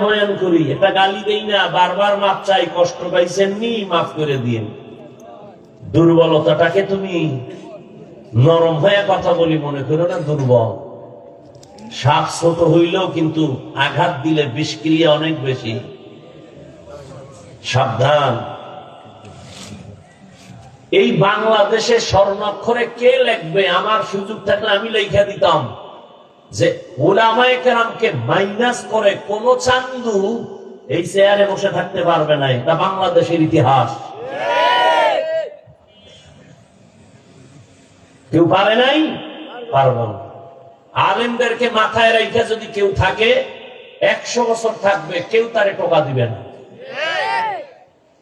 বয়ান করি এটা গালি দেই না, বারবার মাপ চাই, কষ্ট পাইছেন নি, মাফ করে দিন দুর্বলতাটাকে তুমি নরম হয়ে কথা বলি মনে করো না, দুর্বল। হইলেও কিন্তু আঘাত দিলে বিষক্রিয়া অনেক বেশি। সাবধান। এই বাংলাদেশে স্বর্ণাক্ষরে কে লিখবে? আমার সুযোগ থাকলে আমি লেখা দিতাম। যে ওলামায়ে কেরামকে মাইনাস করে কোন চান্দু এই চেয়ারে বসে থাকতে পারবে না। এটা বাংলাদেশের ইতিহাস। কেউ পারে নাই? পারব না। আলেমদেরকে মাথায় রেখে যদি কেউ থাকে, একশো বছর থাকবে, কেউ তারে টোকা দিবে না।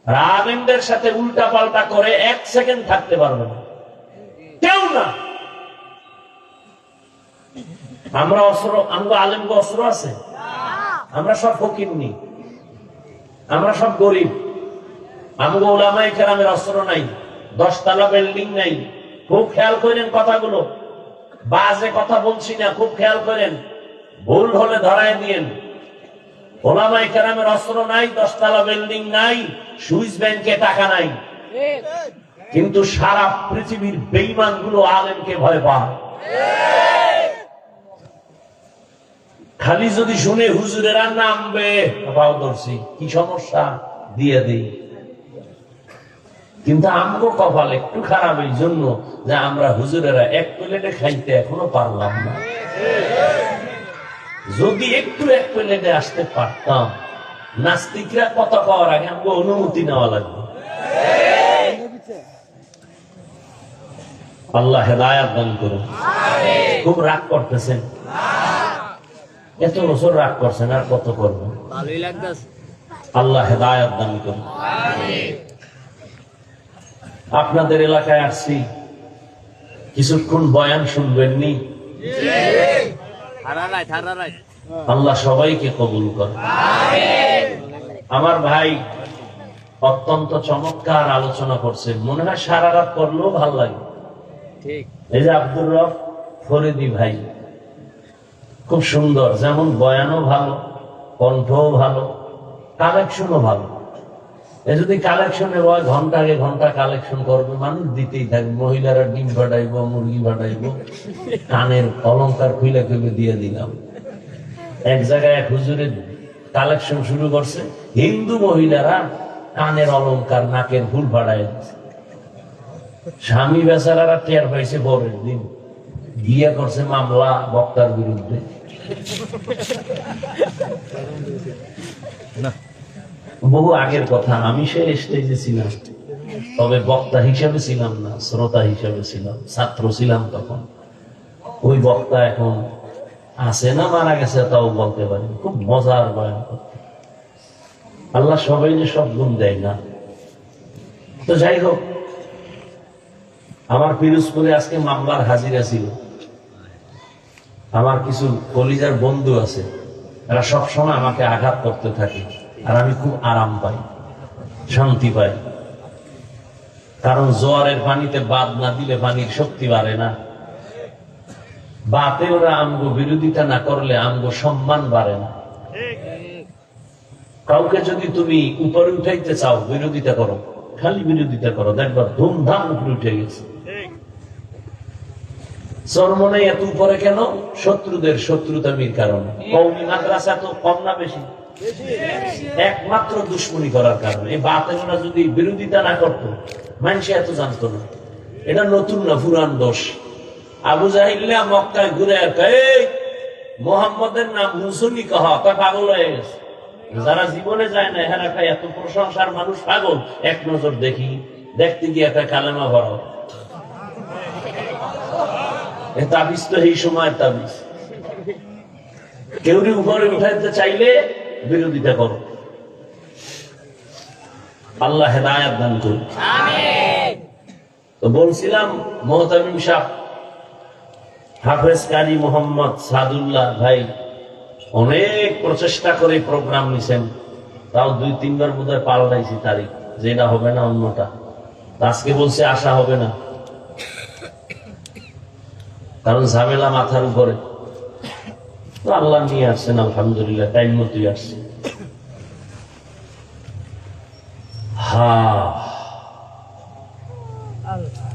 আর আলেমদের সাথে উল্টা পাল্টা করে এক সেকেন্ড থাকতে পারবে না। কেউ না। আমরা অস্ত্র আমরা আলেমকে অস্ত্র আছে? আমরা সব ফকির নি। আমরা সব গরিব। আমগো ওলামাই কেরামের অস্ত্র নাই দশতলা বিল্ডিং নাই। খুব খেয়াল করেন কথাগুলো। বাজে কথা বলছি না খুব খেয়াল করেন। ভুল হলে ধরায় দিয়েন। ওলামাই কেরামের অস্ত্র নাই দশতলা বিল্ডিং নাই সুইস ব্যাংকে টাকা নাই। কিন্তু সারা পৃথিবীর বেইমানগুলো আলেমকে ভয় পায়। খালি যদি শুনে হুজুরেরা নামবে পাও ধরছি, কি সমস্যা? দিয়ে দিই। কিন্তু আমগো কপাল একটু খারাপ এই জন্য যে আমরা হুজুরেরা এক প্লেটে খাইতে এখনও পারলাম না। যদি একটু এক প্লেটে আসতে পারতাম, নাস্তিকরা কথা পাওয়ার আগে আমাকে অনুমতি নেওয়া লাগবে। আল্লাহ হেদায়াত দান করুন। খুব রাগ করতেছেন। এত বছর রাগ করছেন আর কত লাগতেছে। আল্লাহ হেদায়াত দান করুন। আপনাদের এলাকায় আসছি কিছুক্ষণ বয়ান শুনবেননি? আল্লাহ সবাইকে কবুল করে আমার ভাই অত্যন্ত চমৎকার আলোচনা করছে। মনে হয় সারা রাত করলেও ভালো লাগে। এই যে আব্দুর রব ফরিদি ভাই খুব সুন্দর, যেমন বয়ানও ভালো, কণ্ঠও ভালো, কালেকশনও ভালো। এ যদি কালেকশনে হয় ঘন্টাকে ঘণ্টা কালেকশন করবে, মানুষ দিতেই থাকবে, মহিলারা ডিম ফাটাইবো, মুরগি ফাটাইবো, কানের অলংকার খুলে খুলে দিয়ে দিলাম। এক জায়গায় এক হুজুরের কালেকশন শুরু করছে, হিন্দু মহিলারা কানের অলংকার, নাকের ফুল ফাটাই স্বামী বেচারারা টের পাইছে পরের দিন বিয়ে করছে মামলা বক্তার বিরুদ্ধে। বহু আগের কথা আমি সে স্টেজে ছিলাম। তবে বক্তা হিসাবে ছিলাম না শ্রোতা হিসাবে ছিলাম ছাত্র ছিলাম তখন। ওই বক্তা এখন আছে না মারা গেছে তাও বলতে পারি খুব মজার বয়ান আল্লাহ সবাই যে সব গুণ দেয় না। তো যাই হোক আমার পিরোজপুরে আজকে মামলার হাজিরা ছিল। আমার কিছু কলিজার বন্ধু আছে, এরা সবসময় আমাকে আঘাত করতে থাকে, আর আমি খুব আরাম পাই, শান্তি পাই। কারণ জোয়ারের পানিতে বাদ না দিলে পানির শক্তি বাড়ে না। বাতে ওরা আমগো বিরোধিতা না করলে আমগো সম্মান বাড়ে না। কাউকে যদি তুমি উপরে উঠাইতে চাও, বিরোধিতা করো, খালি বিরোধিতা করো, দেখবা ধুমধাম উপরে উঠে গেছে। চরমনে এত উপরে কেন? শত্রুদের শত্রুতামির কারণে। কৌমি মাদ্রাসা তো কম না বেশি। একমাত্র দুশ্মনী করার কারণে। এই বাতেনরা যদি বিরোধিতা না করতো, মানুষ এত জানতো না। এটা নতুন না, পুরান দোষ। আবু জাহিল্লা মক্কায় ঘুরে এই, মোহাম্মদের নাম মুসুনি কহ পাগল হয়ে গেছে। যারা জীবনে যায় না এখানে এত প্রশংসার মানুষ পাগল। এক নজর দেখি, দেখতে গিয়ে একটা কালেমা ভরা তাবিজ তো এই তাবিজ। কেউ উপরে উঠাইতে চাইলে বিরোধিতা করো। আল্লাহ হেদায়াত দান তো বলছিলাম হাফেজ মোহাম্মদ সাদুল্লাহ ভাই অনেক প্রচেষ্টা করে প্রোগ্রাম নিছেন। তাও দুই, তিনবার বোধ হয় পাল্টাইছি তারিখ। যেটা হবে না অন্যটা। আজকে বলছে আশা হবে না। কারণ ঝামেলা মাথার উপরে। আল্লাহ নিয়ে আসছেন, আলহামদুলিল্লাহ, টাইম মতোই আসছে। হা।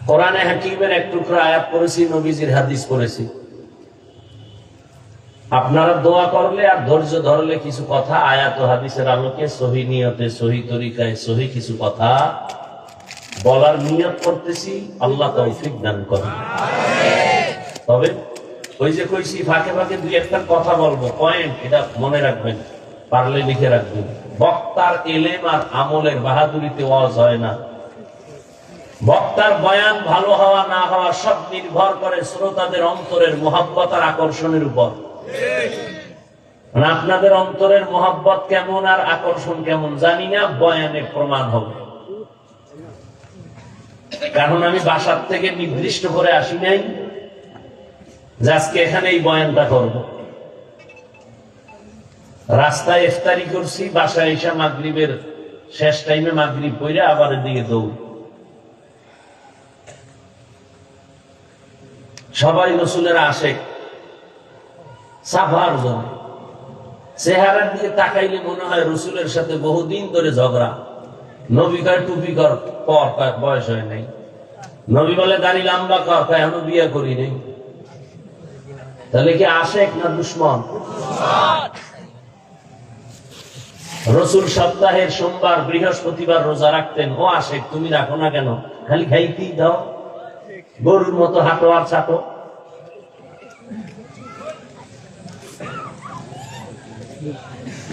কোরআনে হাকিমের এক টুকরা আয়াত করেছি নবীজির হাদিস করেছি আপনারা দোয়া করলে আর ধৈর্য ধরলে কিছু কথা আয়াত হাদিসের আলোকে সহি নিয়তে, সহি তরিকায়, সহি কিছু কথা বলার নিয়ত করতেছি। আল্লাহ তৌফিক দান করেন। তবে ওই যে কইছি, ফাঁকে ফাঁকে দুই একটা কথা বলব। পয়েন্ট এটা মনে রাখবেন, পারলে লিখে রাখবেন। বক্তার এলেম আর আমলের বাহাদুরিতে ওয়াজ হয় না। বক্তার বয়ান ভালো হওয়া, না হওয়া, সব নির্ভর করে শ্রোতাদের অন্তরের মোহাব্বত আর আকর্ষণের উপর। মানে আপনাদের অন্তরের মোহাব্বত কেমন আর আকর্ষণ কেমন, জানি না বয়ানে প্রমাণ হবে। কারণ আমি বাসার থেকে নির্দিষ্ট করে আসি নাই। যে আজকে এখানে এই বয়ানটা করব। রাস্তায় ইফতারি করছি, বাসায় এসে মাগরিবের শেষ টাইমে মাগরিব পইরে আবার এদিকে দৌড়। সবাই রসুলের আশেক সাফার জন্য চেহারার দিকে তাকাইলে মনে হয় রসুলের সাথে বহুদিন ধরে ঝগড়া। নবী কয়, টুপি কর, পর বয়স হয় নাই। নবী বলে, দাড়ি লম্বা কর, কয়, এখনও বিয়ে করি নাই। তাহলে কি আশেক না দুশ্মন রসুল সপ্তাহের সোমবার বৃহস্পতিবার রোজা রাখতেন ও আশেক তুমি রাখো না কেন খালি খাইতেই দাও গরুর মতো হাঁটো আর ছাটো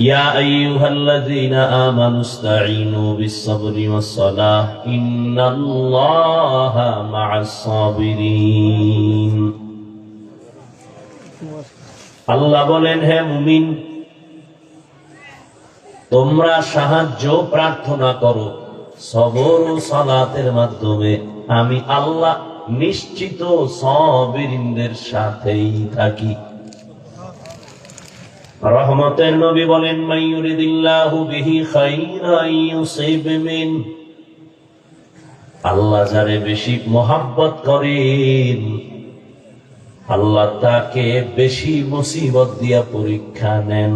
يا أيها الذين آمنوا استعينوا بالصبر والصلاة إن الله مع الصابرين আল্লাহ বলেন, হে মুমিন, তোমরা সাহায্য প্রার্থনা করো সবর ও সালাতের মাধ্যমে। আমি আল্লাহ নিশ্চিত সবিরিনদের সাথেই থাকি। রহমতের নবী বলেন আল্লাহ যারে বেশি মোহাব্বত করেন আল্লাহ তাকে বেশি মুসিবত দিয়া পরীক্ষা নেন।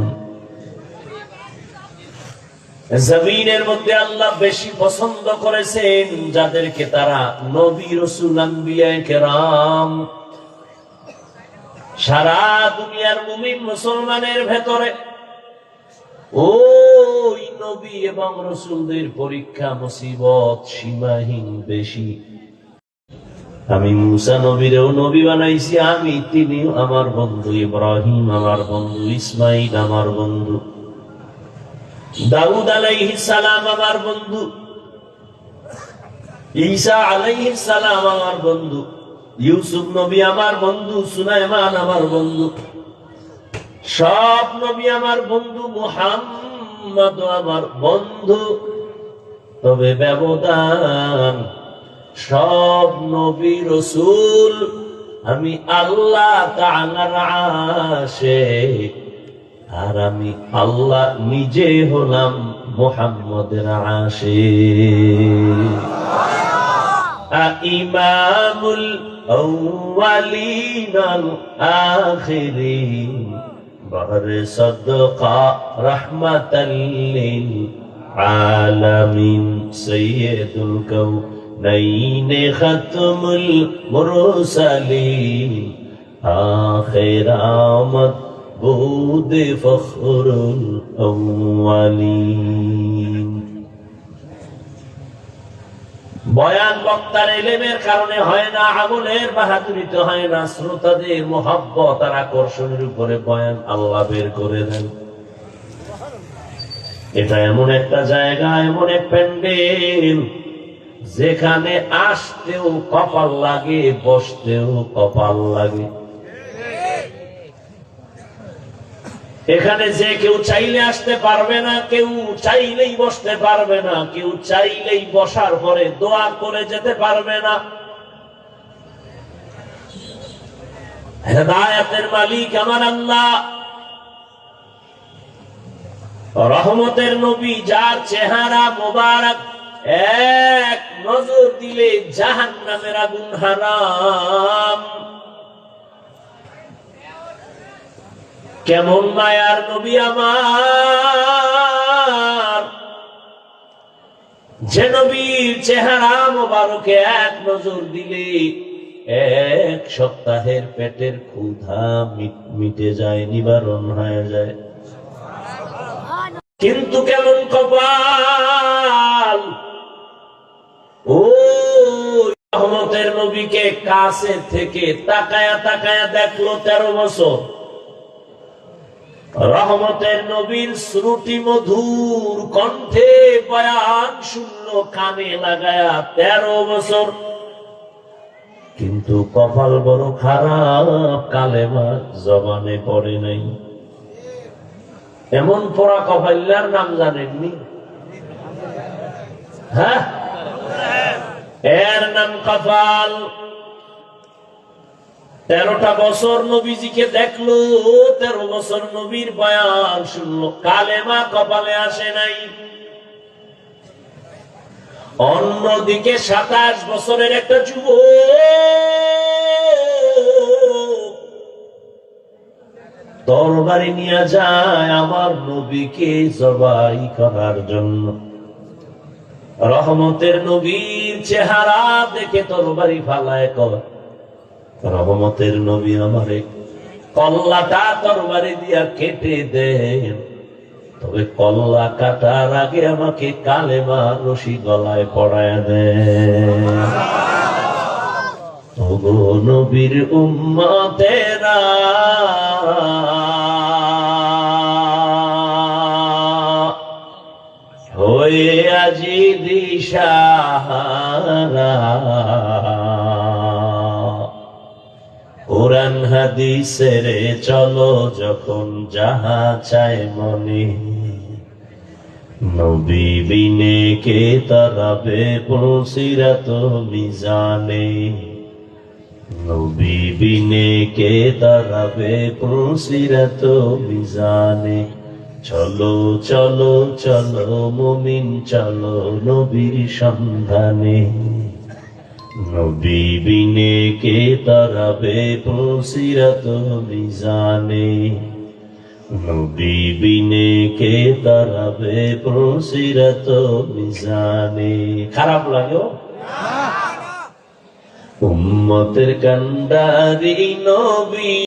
জমিনের মধ্যে আল্লাহ বেশি পছন্দ করেছেন, যাদেরকে তারা নবী রসুল কেরাম। সারা দুনিয়ার মুমিন মুসলমানের ভেতরে ওই নবী এবং রসুলদের পরীক্ষা মুসিবত সীমাহীন বেশি। আমি মুসা নবীরেও নবী বানাইছি, আমি তিনিও আমার বন্ধু ইব্রাহিম, আমার বন্ধু ইসমাইল, আমার বন্ধু দাউদ আলাইহিস সালাম, আমার বন্ধু ঈসা আলাইহিস সালাম, আমার বন্ধু ইউসুফ নবী, আমার বন্ধু সুলাইমান, আমার বন্ধু সব নবী, আমার বন্ধু মুহাম্মদ, আমার বন্ধু। তবে ব্যবধান সব নবী রসুল আমি আল্লাহ তাআলার আশিক আর আমি আল্লাহ নিজে হলাম মোহাম্মদের আশিক إمام الأولين الآخرين بر صدقة رحمة للعالمين سيد الكونين ختم المرسلين آخر آمد بود فخر الأولين বয়ান বক্তার এলেমের কারণে হয় না আমলের বাহাদুরিতে হয় না শ্রোতাদের মোহাব্বত আর আকর্ষণের উপরে বয়ান আল্লাহ বের করে দেন এটা এমন একটা জায়গা এমন এক প্যান্ডেল যেখানে আসতেও কপাল লাগে, বসতেও কপাল লাগে। এখানে যে কেউ চাইলে আসতে পারবে না, কেউ চাইলেই বসতে পারবে না, কেউ চাইলেই বসার পরে দোয়া করে যেতে পারবে না। হেদায়াতের মালিক আমার আল্লাহ। রহমতের নবী, যার চেহারা মোবারক এক নজর দিলে জাহান নামের আগুন হারাম। কেমন মায়ার নবী আমার। যে নবীর চেহারা মোবারকে এক নজর দিলে এক সপ্তাহের পেটের ক্ষুধা মিট- যায়, নিবারণ হয়ে যায়। কিন্তু কেমন কপাল? রহমতের নবীকে কাছে থেকে তাকায়া তাকায়া দেখল তেরো বছর। রহমতের নবীর শ্রুতি মধুর কণ্ঠে বয়ান শূন্য কানে লাগায়া তেরো বছর। কিন্তু কপাল বড় খারাপ, কালেমা জবানে পড়ে নাই। এমন পড়া কপাল্লার নাম জানেননি? হ্যাঁ? এর নাম কপাল তেরোটা বছর নবীজিকে দেখল, তেরো বছর নবীর বয়ান শুনলো। কালেমা কপালে আসে নাই। অন্যদিকে সাতাশ বছরের একটা যুব তরবারি নিয়ে যায় আমার নবীকে জবাই করার জন্য। রহমতের নবীর চেহারা দেখে তরবারি ফালায় কর নবী আমারে কল্লাটা তরবারি দিয়া কেটে দেন। তবে কল্লা কাটার আগে আমাকে কালেমা রশি গলায় পড়ায় দেন। নবীর উম্মতেরা কোরআন হাদিসের চলো যখন যাহা চায় মনে। নবী বিনে কে তারাবে পৌঁছিরাত মিজানে। নবী বিনে কে তারাবে পৌঁছিরাত মিজানে। চলো চলো চলো মুমিন চলো নবীর সন্ধানে। নবী বিনে কে তারাবে পৌঁছিরাত মিজানে? নবী বিনে কে তারাবে পৌঁছিরাত মিজানে? খারাপ লাগেও উম্মতের কান্ডারি নবী